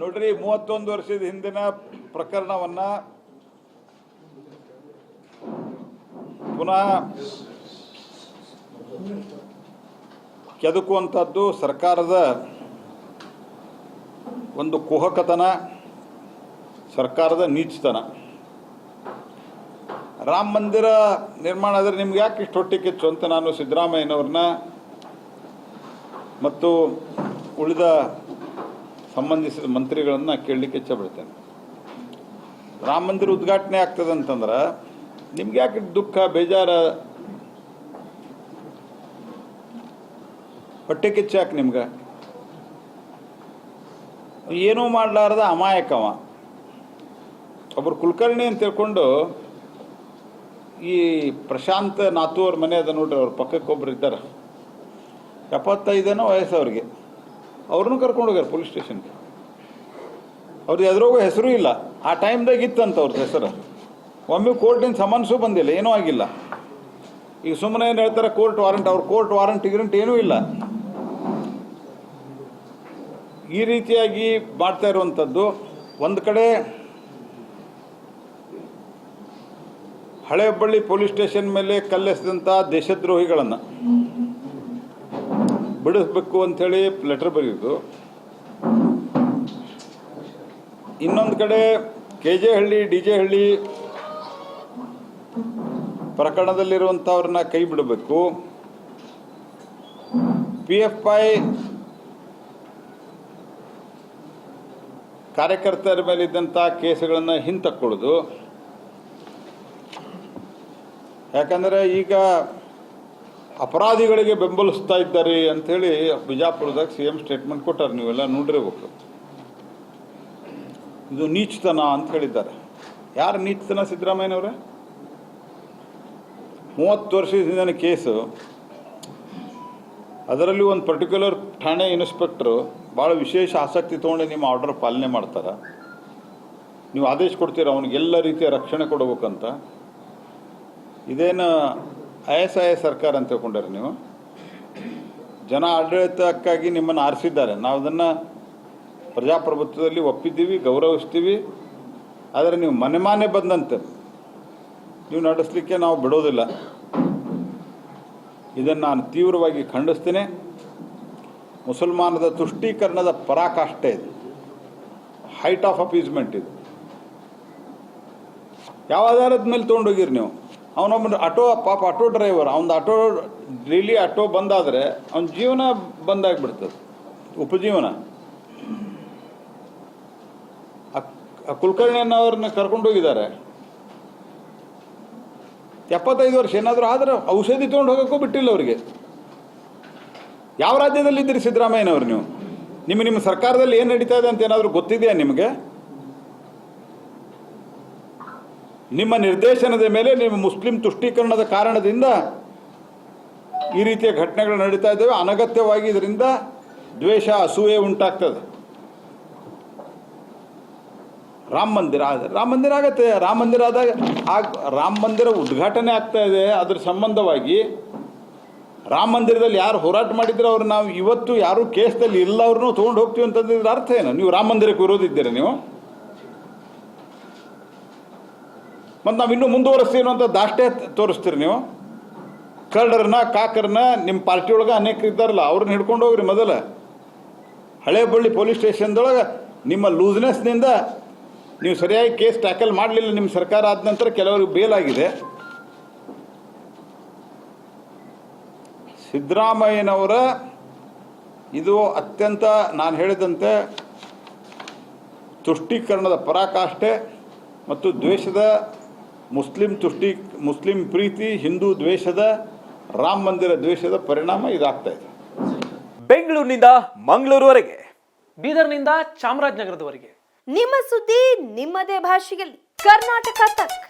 ನೋಡ್ರಿ, ಮೂವತ್ತೊಂದು ವರ್ಷದ ಹಿಂದಿನ ಪ್ರಕರಣವನ್ನ ಪುನಃ ಕೆದಕುವಂಥದ್ದು ಸರ್ಕಾರದ ಒಂದು ಕುಹಕತನ, ಸರ್ಕಾರದ ನೀಚತನ. ರಾಮ ಮಂದಿರ ನಿರ್ಮಾಣ ಆದರೆ ನಿಮ್ಗೆ ಯಾಕೆ ಇಷ್ಟು ಹೊಟ್ಟೆ ಕಿಚ್ಚು ಅಂತ ನಾನು ಸಿದ್ದರಾಮಯ್ಯನವ್ರನ್ನ ಮತ್ತು ಉಳಿದ ಸಂಬಂಧಿಸಿದ ಮಂತ್ರಿಗಳನ್ನು ಕೇಳಲಿಕ್ಕೆ ಇಚ್ಛೆಪಡ್ತೇನೆ ರಾಮ ಮಂದಿರ ಉದ್ಘಾಟನೆ ಆಗ್ತದೆ ಅಂತಂದ್ರೆ ನಿಮ್ಗೆ ಯಾಕೆ ದುಃಖ, ಬೇಜಾರ? ಹೊಟ್ಟೆ ಕಿಚ್ಚು ಯಾಕೆ ನಿಮ್ಗೆ? ಏನೂ ಮಾಡಲಾರ್ದ ಅಮಾಯಕವ ಒಬ್ಬರು ಕುಲಕರ್ಣಿ ಅಂತ ತಿಳ್ಕೊಂಡು ಈ ಪ್ರಶಾಂತ್ ನಾತು ಅವ್ರ ಮನೆ ಅದ ನೋಡ್ರಿ, ಅವ್ರ ಪಕ್ಕಕ್ಕೆ ಒಬ್ರು ಇದ್ದಾರೆ. ಎಪ್ಪತ್ತೈದನೋ ವಯಸ್ಸು ಅವ್ರಿಗೆ ಅವ್ರನ್ನೂ ಕರ್ಕೊಂಡು ಹೋಗ್ಯಾರ ಪೊಲೀಸ್ ಸ್ಟೇಷನ್ಗೆ. ಅವ್ರದ್ದು ಎದುರೋಗ ಹೆಸರು ಇಲ್ಲ. ಆ ಟೈಮ್ದಾಗ ಇತ್ತಂತ ಅವ್ರದ್ದು ಹೆಸರು. ಒಮ್ಮೆ ಕೋರ್ಟಿನ ಸಮನ್ಸು ಬಂದಿಲ್ಲ, ಏನೂ ಆಗಿಲ್ಲ. ಈಗ ಸುಮ್ಮನೆ ಏನು ಹೇಳ್ತಾರೆ, ಕೋರ್ಟ್ ವಾರಂಟ್, ಅವ್ರ ಕೋರ್ಟ್ ವಾರಂಟ್ ಗಿರಂಟ್ ಏನೂ ಇಲ್ಲ. ಈ ರೀತಿಯಾಗಿ ಮಾಡ್ತಾ ಇರುವಂಥದ್ದು, ಒಂದು ಕಡೆ ಹಳೆಬಳ್ಳಿ ಪೊಲೀಸ್ ಸ್ಟೇಷನ್ ಮೇಲೆ ಕಲ್ಲೆಸೆದಂಥ ದೇಶದ್ರೋಹಿಗಳನ್ನು. ಬಿಡಿಸ್ಬೇಕು ಅಂಥೇಳಿ ಲೆಟರ್ ಬರೆಯೋದು ಇನ್ನೊಂದು ಕಡೆ K J Halli D J Halli ಪ್ರಕರಣದಲ್ಲಿರುವಂಥವ್ರನ್ನ ಕೈ ಬಿಡಬೇಕು. ಪಿ ಎಫ್ ಐ ಕಾರ್ಯಕರ್ತರ ಮೇಲಿದ್ದಂಥ ಕೇಸುಗಳನ್ನು ಹಿಂತಕ್ಕೊಳ್ಳೋದು ಯಾಕಂದರೆ ಈಗ ಅಪರಾಧಿಗಳಿಗೆ ಬೆಂಬಲಿಸ್ತಾ ಇದ್ದಾರೆ ಹೇಳಿ ಬಿಜಾಪುರದಾಗ ಸಿ ಎಂ ಸ್ಟೇಟ್ಮೆಂಟ್ ಕೊಟ್ಟಾರೆ, ನೀವೆಲ್ಲ ನೋಡಿರ್ಬೇಕು. ಇದು ನೀಚತನ ಅಂತ ಹೇಳಿದ್ದಾರೆ. ಯಾರು ನೀಚತನ ಸಿದ್ದರಾಮಯ್ಯನವ್ರೆ? ಮೂವತ್ತು ವರ್ಷದಿಂದ ಕೇಸು. ಅದರಲ್ಲಿ ಒಂದು ಪರ್ಟಿಕ್ಯುಲರ್ ಠಾಣೆ ಇನ್ಸ್ಪೆಕ್ಟ್ರು ಭಾಳ ವಿಶೇಷ ಆಸಕ್ತಿ ತೊಗೊಂಡು ನಿಮ್ಮ ಆರ್ಡರ್ ಪಾಲನೆ ಮಾಡ್ತಾರ. ನೀವು ಆದೇಶ ಕೊಡ್ತೀರ, ಅವನಿಗೆಲ್ಲ ರೀತಿಯ ರಕ್ಷಣೆ ಕೊಡಬೇಕಂತ. ಇದೇನು ಐ ಎಸ್ ಐ ಎಸ್ ಸರ್ಕಾರ ಅಂತ ತಿಳ್ಕೊಂಡ್ರಿ ನೀವು? ಜನ ಆಡಳಿತಕ್ಕಾಗಿ ನಿಮ್ಮನ್ನು ಆರಿಸಿದ್ದಾರೆ. ನಾವು ಅದನ್ನು ಪ್ರಜಾಪ್ರಭುತ್ವದಲ್ಲಿ ಒಪ್ಪಿದ್ದೀವಿ, ಗೌರವಿಸ್ತೀವಿ. ಆದರೆ ನೀವು ಮನೆ ಮಾನೆ ಬಂದಂತೆ ನೀವು ನಡೆಸಲಿಕ್ಕೆ ನಾವು ಬಿಡೋದಿಲ್ಲ. ಇದನ್ನು ನಾನು ತೀವ್ರವಾಗಿ ಖಂಡಿಸ್ತೇನೆ. ಮುಸಲ್ಮಾನದ ತುಷ್ಟೀಕರಣದ ಪರಾಕಾಷ್ಠೆ ಇದು. ಹೈಟ್ ಆಫ್ ಅಪೀಸ್ಮೆಂಟ್ ಇದು. ಯಾವ ಆಧಾರದ ಮೇಲೆ ತೊಗೊಂಡೋಗಿರಿ ನೀವು? ಅವನೊಬ್ಬ ಆಟೋ, ಪಾಪ ಆಟೋ ಡ್ರೈವರ್. ಅವ್ನ ಆಟೋ ಡೈಲಿ ಆಟೋ ಬಂದಾದರೆ ಅವನ ಜೀವನ ಬಂದಾಗ್ಬಿಡ್ತದೆ, ಉಪಜೀವನ. ಆ- ಆ ಕುಲಕರ್ಣಿಯನ್ನವ್ರನ್ನ ಕರ್ಕೊಂಡು ಹೋಗಿದ್ದಾರೆ. ಎಪ್ಪತ್ತೈದು ವರ್ಷ ಏನಾದರೂ ಆದ್ರೆ ಔಷಧಿ ತೊಗೊಂಡು ಹೋಗೋಕ್ಕೂ ಬಿಟ್ಟಿಲ್ಲ ಅವರಿಗೆ. ಯಾವ ರಾಜ್ಯದಲ್ಲಿ ಇದ್ದೀರಿ ಸಿದ್ದರಾಮಯ್ಯನವ್ರು ನೀವು? ನಿಮ್ಮ ನಿಮ್ಮ ಸರ್ಕಾರದಲ್ಲಿ ಏನು ನಡೀತಾ ಇದೆ ಅಂತ ಏನಾದರೂ ಗೊತ್ತಿದೆಯಾ ನಿಮಗೆ? ನಿಮ್ಮ ನಿರ್ದೇಶನದ ಮೇಲೆ ನಿಮ್ಮ ಮುಸ್ಲಿಂ ತುಷ್ಟೀಕರಣದ ಕಾರಣದಿಂದ ಈ ರೀತಿಯ ಘಟನೆಗಳು ನಡೀತಾ ಇದ್ದಾವೆ. ಅನಗತ್ಯವಾಗಿ ಇದರಿಂದ ದ್ವೇಷ, ಅಸೂಯೆ ಉಂಟಾಗ್ತದೆ. ರಾಮ ಮಂದಿರ ರಾಮ ಮಂದಿರ ಆಗತ್ತೆ. ರಾಮ ಮಂದಿರ ಆದಾಗ ಆಗ, ರಾಮ ಮಂದಿರ ಉದ್ಘಾಟನೆ ಆಗ್ತಾ ಇದೆ. ಅದ್ರ ಸಂಬಂಧವಾಗಿ ರಾಮ ಮಂದಿರದಲ್ಲಿ ಯಾರು ಹೋರಾಟ ಮಾಡಿದ್ರೆ ಅವ್ರು, ನಾವು ಇವತ್ತು ಯಾರು ಕೇಸ್ದಲ್ಲಿ ಇಲ್ಲ ಅವ್ರನ್ನೂ ತೊಗೊಂಡು ಹೋಗ್ತೀವಿ ಅಂತಂದ್ರೆ ಅರ್ಥ ಏನು? ನೀವು ರಾಮ ಮಂದಿರಕ್ಕೆ ವಿರೋಧ ನೀವು? ಮತ್ತು ನಾವು ಇನ್ನೂ ಮುಂದುವರಿಸ್ತೀವಿ ಅಂತ ದಾಷ್ಟೇ ತೋರಿಸ್ತೀರಿ ನೀವು. ಕಳ್ಳರನ್ನ, ಕಾಕರನ್ನ ನಿಮ್ಮ ಪಾರ್ಟಿ ಒಳಗೆ ಅನೇಕ ಇದ್ದಾರಲ್ಲ, ಅವ್ರನ್ನ ಹಿಡ್ಕೊಂಡು ಹೋಗ್ರಿ ಮೊದಲ. ಹಳೆ ಬಳ್ಳಿ ಪೊಲೀಸ್ ಸ್ಟೇಷನ್ದೊಳಗೆ ನಿಮ್ಮ ಲೂಸ್ನೆಸ್ನಿಂದ ನೀವು ಸರಿಯಾಗಿ ಕೇಸ್ ಟ್ಯಾಕಲ್ ಮಾಡಲಿಲ್ಲ ನಿಮ್ಮ ಸರ್ಕಾರ ಆದ ನಂತರ ಕೆಲವರಿಗೆ ಆಗಿದೆ ಸಿದ್ದರಾಮಯ್ಯನವರ ಇದು ಅತ್ಯಂತ ನಾನು ಹೇಳಿದಂತೆ ತುಷ್ಟೀಕರಣದ ಪರಾಕಾಷ್ಠೆ ಮತ್ತು ದ್ವೇಷದ ಮುಸ್ಲಿಂ ತುಷ್ಟಿ ಮುಸ್ಲಿಂ ಪ್ರೀತಿ ಹಿಂದೂ ದ್ವೇಷದ ರಾಮ ಮಂದಿರ ದ್ವೇಷದ ಪರಿಣಾಮ ಇದಾಗ್ತಾ ಇದೆ. ಬೆಂಗಳೂರಿನಿಂದ ಮಂಗಳೂರುವರೆಗೆ. ಬೀದರ್ನಿಂದ ಚಾಮರಾಜನಗರದವರೆಗೆ. ನಿಮ್ಮ ಸುದ್ದಿ ನಿಮ್ಮದೇ ಭಾಷೆಯಲ್ಲಿ. ಕರ್ನಾಟಕ ತಕ್.